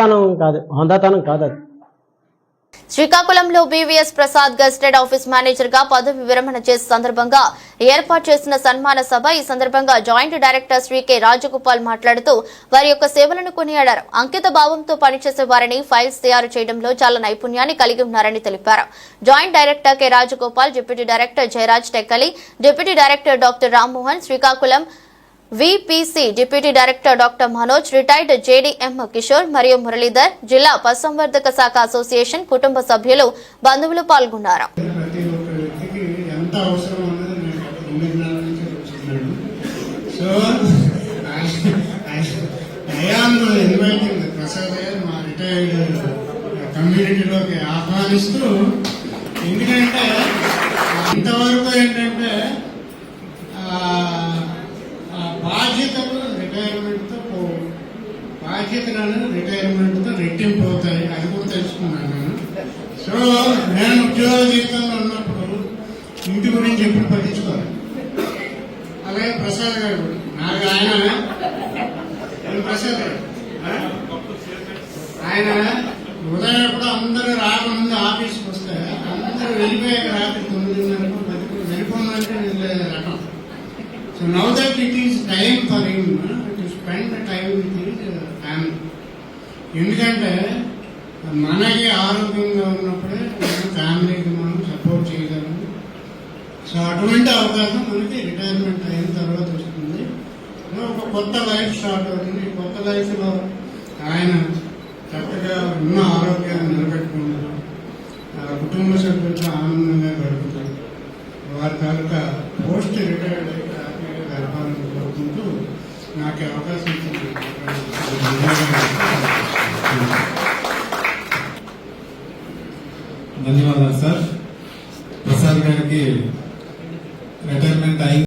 హుందాతనం కాదు హుందాతనం కాదు అది. శ్రీకాకుళంలో బీవీఎస్ ప్రసాద్ గజెటెడ్ ఆఫీస్ మేనేజర్గా పదవి విరమణ చేసే సందర్భంగా ఏర్పాటు చేసిన సన్మాన సభ ఈ సందర్భంగా joint director Shri K Rajagopal మాట్లాడుతూ వారి యొక్క సేవలను కొనియాడారు. అంకిత భావంతో పనిచేసే వారిని ఫైల్స్ తయారు చేయడంలో చాలా నైపుణ్యాన్ని కలిగి ఉన్నారని తెలిపారు. Joint director K Rajagopal deputy director Jayaraj Tekkali deputy director doctor Rammohan Srikakulam VPC deputy director doctor Manoj retired JDM Kishore మరియు మురళీధర్ జిల్లా పశుసంవర్ధక శాఖ అసోసియేషన్ కుటుంబ సభ్యులు బంధువులు పాల్గొన్నారు. ఎందుకంటే ఇంతవరకు ఏంటంటే బాధ్యతలను రిటైర్మెంట్తో రెట్టింపు అవుతాయి అది కూడా తెలుసుకున్నాను నేను. సో నేను ఉద్యోగ జీవితంలో ఉన్నప్పుడు ఇంటి గురించి ఎప్పుడు పట్టించుకోవాలి అలాగే ప్రసాద్ గారు నాకు ఆయన. ప్రసాద్ గారు? ఆయన ఉదయం కూడా అందరూ రాకముందు ఆఫీస్కి వస్తే అందరూ వెళ్ళిపోయాక రాత్రి తొమ్మిదిన్నరకు పది వెళ్ళిపోమంటే రకం. So now that it is time for him spend time with family ఎందుకంటే మనకి ఆరోగ్యంగా ఉన్నప్పుడే మనం ఫ్యామిలీకి మనం సపోర్ట్ చేయగలం. సో అటువంటి అవకాశం మనకి రిటైర్మెంట్ అయిన తర్వాత వస్తుంది. ఒక కొత్త లైఫ్ స్టార్ట్ అవుతుంది. కొత్త లైఫ్లో ఆయన చక్కగా ఉన్న ఆరోగ్యాన్ని నిలబెట్టుకుంటారు. ఆ కుటుంబ సభ్యులతో ఆనందంగా గడుపుతారు. వారి తాలూకా పోస్ట్ రిటైర్డ్ నాకు ఈ అవకాశం ఇచ్చిన ధన్యవాదాలు సార్ ప్రసాద్ గారికి రిటైర్మెంట్ అయి